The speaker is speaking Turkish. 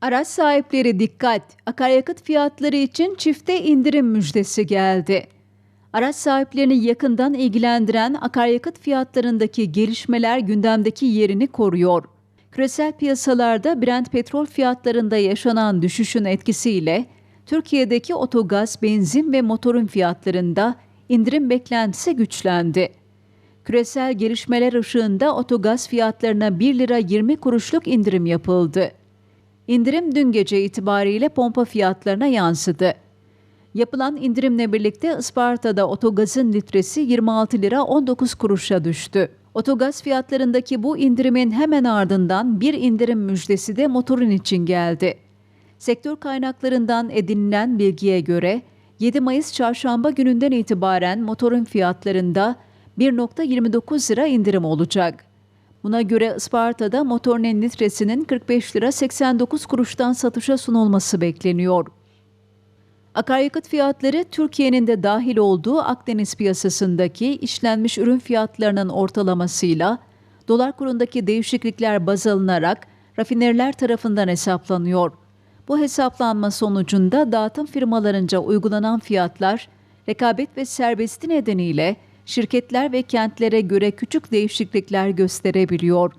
Araç sahipleri dikkat! Akaryakıt fiyatları için çifte indirim müjdesi geldi. Araç sahiplerini yakından ilgilendiren akaryakıt fiyatlarındaki gelişmeler gündemdeki yerini koruyor. Küresel piyasalarda Brent petrol fiyatlarında yaşanan düşüşün etkisiyle Türkiye'deki otogaz, benzin ve motorun fiyatlarında indirim beklentisi güçlendi. Küresel gelişmeler ışığında otogaz fiyatlarına 1 lira 20 kuruşluk indirim yapıldı. İndirim dün gece itibariyle pompa fiyatlarına yansıdı. Yapılan indirimle birlikte Isparta'da otogazın litresi 26 lira 19 kuruşa düştü. Otogaz fiyatlarındaki bu indirimin hemen ardından bir indirim müjdesi de motorun için geldi. Sektör kaynaklarından edinilen bilgiye göre 7 Mayıs çarşamba gününden itibaren motorun fiyatlarında 1.29 lira indirim olacak. Buna göre Isparta'da motorun litresinin 45 lira 89 kuruştan satışa sunulması bekleniyor. Akaryakıt fiyatları Türkiye'nin de dahil olduğu Akdeniz piyasasındaki işlenmiş ürün fiyatlarının ortalamasıyla dolar kurundaki değişiklikler baz alınarak rafineriler tarafından hesaplanıyor. Bu hesaplanma sonucunda dağıtım firmalarınca uygulanan fiyatlar rekabet ve serbesti nedeniyle şirketler ve kentlere göre küçük değişiklikler gösterebiliyor.